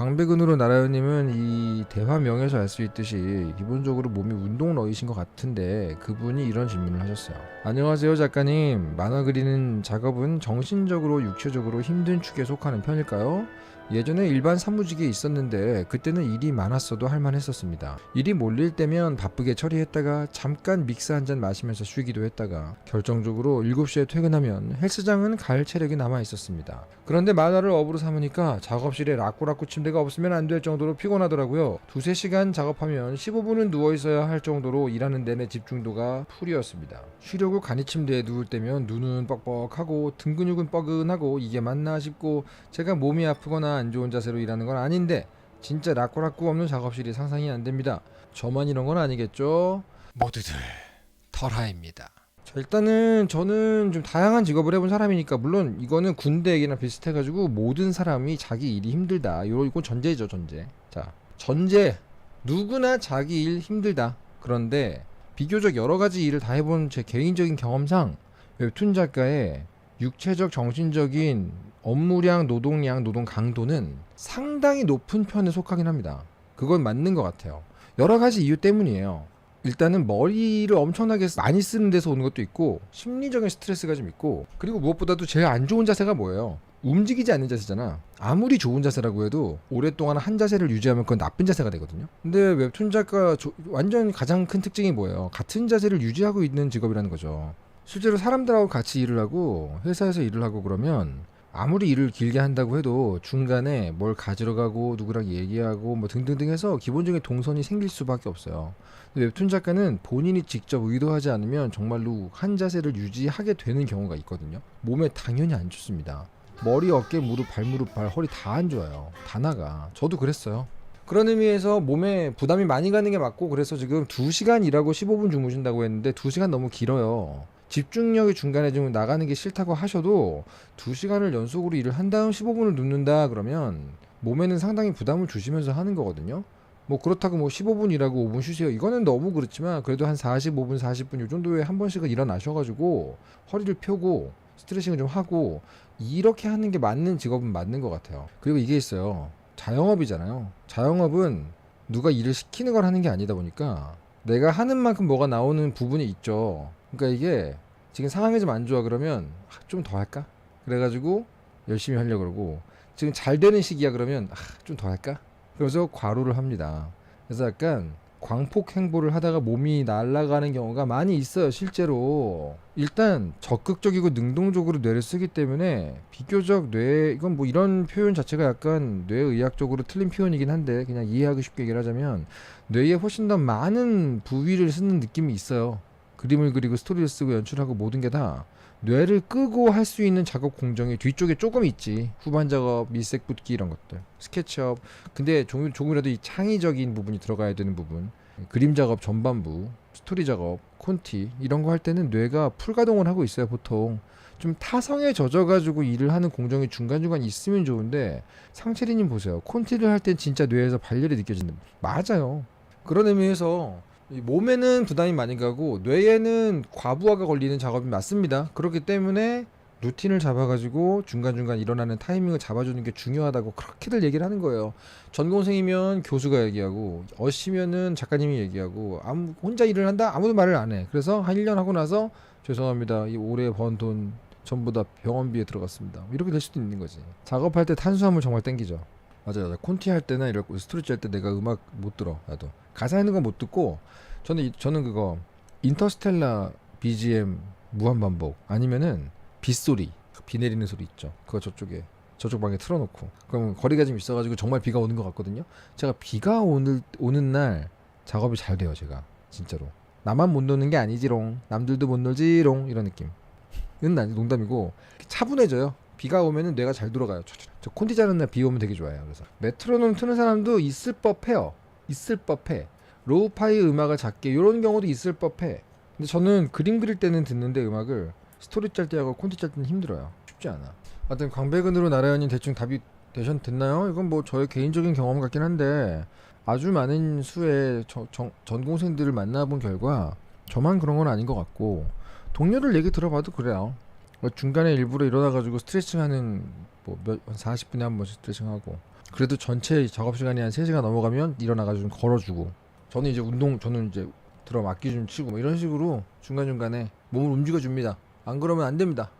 광배근으로 나라연님은 이 대화명에서 알 수 있듯이 기본적으로 몸이 운동러이신 것 같은데 그분이 이런 질문을 하셨어요. 안녕하세요 작가님. 만화 그리는 작업은 정신적으로 육체적으로 힘든 축에 속하는 편일까요? 예전에 일반 사무직에 있었는데 그때는 일이 많았어도 할만했었습니다. 일이 몰릴 때면 바쁘게 처리했다가 잠깐 믹스 한 잔 마시면서 쉬기도 했다가 결정적으로 7시에 퇴근하면 헬스장은 갈 체력이 남아 있었습니다. 그런데 만화를 업으로 삼으니까 작업실에 라꾸라꾸 침대가 없으면 안 될 정도로 피곤하더라고요. 두세 시간 작업하면 15분은 누워 있어야 할 정도로 일하는 내내 집중도가 풀이었습니다. 쉬려고 간이 침대에 누울 때면 눈은 뻑뻑하고 등 근육은 뻐근하고 이게 맞나 싶고 제가 몸이 아프거나 안 좋은 자세로 일하는 건 아닌데 진짜 라꾸라꾸 없는 작업실이 상상이 안 됩니다. 저만 이런 건 아니겠죠? 모두들 털하입니다. 자, 일단은 저는 좀 다양한 직업을 해본 사람이니까 물론 이거는 군대 얘기나 비슷해가지고 모든 사람이 자기 일이 힘들다. 요 이건 전제죠 전제. 자 전제 누구나 자기 일 힘들다. 그런데 비교적 여러 가지 일을 다 해본 제 개인적인 경험상 웹툰 작가의 육체적 정신적인 업무량 노동량 노동 강도는 상당히 높은 편에 속하긴 합니다. 그건 맞는 것 같아요. 여러 가지 이유 때문이에요. 일단은 머리를 엄청나게 많이 쓰는 데서 오는 것도 있고 심리적인 스트레스가 좀 있고 그리고 무엇보다도 제일 안 좋은 자세가 뭐예요? 움직이지 않는 자세잖아. 아무리 좋은 자세라고 해도 오랫동안 한 자세를 유지하면 그건 나쁜 자세가 되거든요. 근데 웹툰 작가 조- 완전 가장 큰 특징이 뭐예요? 같은 자세를 유지하고 있는 직업이라는 거죠. 실제로 사람들하고 같이 일을 하고 회사에서 일을 하고 그러면 아무리 일을 길게 한다고 해도 중간에 뭘 가지러 가고 누구랑 얘기하고 뭐 등등등 해서 기본적인 동선이 생길 수밖에 없어요. 웹툰 작가는 본인이 직접 의도하지 않으면 정말로 한 자세를 유지하게 되는 경우가 있거든요. 몸에 당연히 안 좋습니다. 머리, 어깨, 무릎, 발무릎, 발, 허리 다 안 좋아요. 다 나가. 저도 그랬어요. 그런 의미에서 몸에 부담이 많이 가는 게 맞고 그래서 지금 2시간 일하고 15분 주무신다고 했는데 2시간 너무 길어요. 집중력이 중간에 좀 나가는 게 싫다고 하셔도 2시간을 연속으로 일을 한 다음 15분을 눕는다 그러면 몸에는 상당히 부담을 주시면서 하는 거거든요. 뭐 그렇다고 뭐 15분 일하고 5분 쉬세요. 이거는 너무 그렇지만 그래도 한 45분, 40분 이 정도에 한 번씩은 일어나셔가지고 허리를 펴고 스트레칭을 좀 하고 이렇게 하는 게 맞는 직업은 맞는 것 같아요. 그리고 이게 있어요. 자영업이잖아요. 자영업은 누가 일을 시키는 걸 하는 게 아니다 보니까 내가 하는 만큼 뭐가 나오는 부분이 있죠. 그러니까 이게 지금 상황이 좀 안 좋아 그러면 좀 더 할까? 그래가지고 열심히 하려고 그러고 지금 잘 되는 시기야 그러면 좀 더 할까? 그래서 과로를 합니다. 그래서 약간 광폭 행보를 하다가 몸이 날아가는 경우가 많이 있어요, 실제로. 일단 적극적이고 능동적으로 뇌를 쓰기 때문에 비교적 뇌 이건 뭐 이런 표현 자체가 약간 뇌의학적으로 틀린 표현이긴 한데 그냥 이해하기 쉽게 얘기를 하자면 뇌에 훨씬 더 많은 부위를 쓰는 느낌이 있어요. 그림을 그리고 스토리를 쓰고 연출하고 모든 게 다 뇌를 끄고 할 수 있는 작업 공정이 뒤쪽에 조금 있지. 후반 작업, 밀색 붓기 이런 것들. 스케치업. 근데 조금, 조금이라도 이 창의적인 부분이 들어가야 되는 부분. 그림 작업 전반부, 스토리 작업, 콘티 이런 거 할 때는 뇌가 풀가동을 하고 있어요, 보통. 좀 타성에 젖어가지고 일을 하는 공정이 중간중간 있으면 좋은데 상체리님 보세요. 콘티를 할 땐 진짜 뇌에서 발열이 느껴진다. 맞아요. 그런 의미에서 이 몸에는 부담이 많이 가고 뇌에는 과부하가 걸리는 작업이 맞습니다. 그렇기 때문에 루틴을 잡아가지고 중간중간 일어나는 타이밍을 잡아주는 게 중요하다고 그렇게들 얘기를 하는 거예요. 전공생이면 교수가 얘기하고 어시면은 작가님이 얘기하고 아무 혼자 일을 한다 아무도 말을 안 해. 그래서 한 1년 하고 나서 죄송합니다. 이 올해 번 돈 전부 다 병원비에 들어갔습니다. 이렇게 될 수도 있는 거지. 작업할 때 탄수화물 정말 땡기죠. 맞아요. 나 콘티 할 때나 이럴 스트레치 할 때 내가 음악 못 들어. 나도 가사 있는 건 못 듣고 저는 이- 저는 그거 인터스텔라 BGM 무한 반복 아니면은 빗소리 비 내리는 소리 있죠. 그거 저쪽에 저쪽 방에 틀어놓고 그럼 거리가 좀 있어가지고 정말 비가 오는 것 같거든요. 제가 비가 오는 오는 날 작업이 잘 돼요. 제가 진짜로 나만 못 노는 게 아니지롱 남들도 못 놀지롱 이런 느낌. 이건 아니 농담이고 차분해져요. 비가 오면은 뇌가 잘 돌아가요. 저, 저, 저 콘티 자는 날 비 오면 되게 좋아요. 그래서 메트로놈 트는 사람도 있을 법해요. 있을 법해. 로우파이 음악을 작게 이런 경우도 있을 법해. 근데 저는 그림 그릴 때는 듣는데 음악을 스토리 짤 때하고 콘티 짤 때는 힘들어요. 쉽지 않아. 하여튼 광배근으로 나라연님 대충 답이 되셨 됐나요? 이건 뭐 저의 개인적인 경험 같긴 한데 아주 많은 수의 저- 정- 전공생들을 만나본 결과 저만 그런 건 아닌 것 같고 동료들 얘기 들어봐도 그래요. 뭐 중간에 일부러 일어나가지고 스트레칭하는 뭐몇 40분에 한 번씩 스트레칭하고 그래도 전체 작업 시간이 한 3시간 넘어가면 일어나가지고 좀 걸어주고 저는 이제 운동 저는 이제 드럼 악기 좀 치고 뭐 이런 식으로 중간중간에 몸을 움직여 줍니다. 안 그러면 안 됩니다